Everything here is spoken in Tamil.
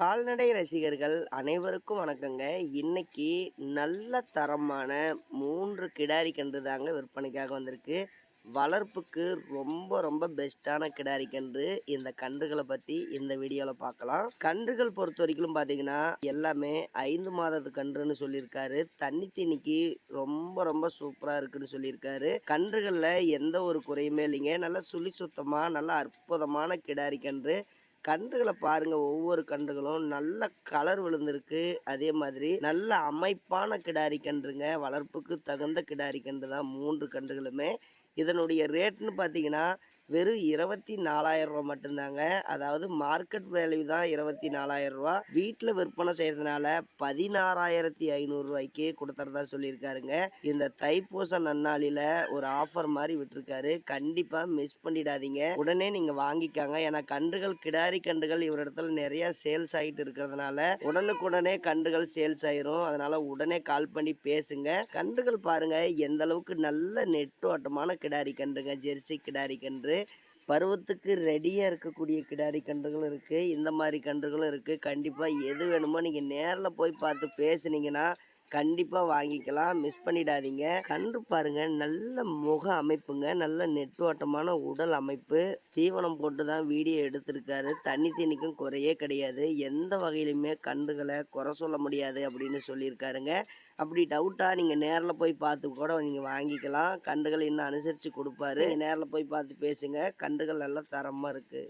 கால்நடை ரசிகர்கள் அனைவருக்கும் வணக்கங்க. இன்னைக்கு நல்ல தரமான மூன்று கிடாரி கன்று தாங்க விற்பனைக்காக வந்திருக்கு. வளர்ப்புக்கு ரொம்ப ரொம்ப பெஸ்ட்டான கிடாரி கன்று. இந்த கன்றுகளை பற்றி இந்த வீடியோவில் பார்க்கலாம் கன்றுகள் பொறுத்த வரைக்கும் பார்த்தீங்கன்னா எல்லாமே ஐந்து மாதத்து கன்றுன்னு சொல்லியிருக்காரு. தண்ணி தீனிக்கு ரொம்ப ரொம்ப சூப்பராக இருக்குன்னு சொல்லியிருக்காரு. கன்றுகளில் எந்த ஒரு குறையுமே இல்லைங்க. நல்லா சுழி சுத்தமாக நல்ல அற்புதமான கிடாரி கன்று. கன்றுகளை பாருங்க ஒவ்வொரு கன்றுகளும் நல்ல கலர் விழுந்திருக்கு. அதே மாதிரி நல்ல அமைப்பான கிடாரி கன்றுங்க. வளர்ப்புக்கு தகுந்த கிடாரி கன்று தான் மூன்று கன்றுகளுமே. இதனுடைய ரேட்னு பார்த்தீங்கன்னா வெறும் இருபத்தி நாலாயிரம் ரூபா மட்டும்தாங்க. அதாவது மார்க்கெட் வேல்யூ தான் இருபத்தி நாலாயிரம் ரூபா வீட்டில் விற்பனை செய்யறதுனால பதினாறாயிரத்தி ஐநூறுரூவாய்க்கு கொடுத்துறதா சொல்லியிருக்காருங்க. இந்த தைப்பூச நன்னாளில ஒரு ஆஃபர் மாதிரி விட்டுருக்காரு. கண்டிப்பாக மிஸ் பண்ணிடாதீங்க. உடனே நீங்கள் வாங்கிக்காங்க. ஏன்னா கன்றுகள் கிடாரி கன்றுகள் இவரிடத்துல நிறைய சேல்ஸ் ஆகிட்டு இருக்கிறதுனால உடனுக்குடனே கன்றுகள் சேல்ஸ் ஆயிரும். அதனால உடனே கால் பண்ணி பேசுங்க. கன்றுகள் பாருங்க எந்த அளவுக்கு நல்ல நெட்டோட்டமான கிடாரி கன்றுங்க ஜெர்சி கிடாரி கன்று. பருவத்துக்கு ரெடியாக இருக்கக்கூடிய கிடாரி கன்றுகளும் இருக்குது இந்த மாதிரி கன்றுகளும் இருக்குது கண்டிப்பாக எது வேணுமோ நீங்கள் நேரில் போய் பார்த்து பேசுனீங்கன்னா கண்டிப்பாக வாங்கிக்கலாம். மிஸ் பண்ணிடாதீங்க. கன்று பாருங்க. நல்ல முக அமைப்புங்க. நல்ல நெட்டோட்டமான உடல் அமைப்பு. தீவனம் போட்டு தான் வீடியோ எடுத்திருக்காரு. தண்ணி தீனிக்கும் குறையே கிடையாது. எந்த வகையிலுமே கன்றுகளை குறை சொல்ல முடியாது அப்படின்னு சொல்லியிருக்காருங்க. அப்படி டவுட்டாக நீங்கள் நேரில் போய் பார்த்து கூட நீங்கள் வாங்கிக்கலாம். கன்றுகள் இன்னும் அனுசரித்து கொடுப்பாரு. நேரில் போய் பார்த்து பேசுங்க. கன்றுகள் நல்லா தரமாக இருக்குது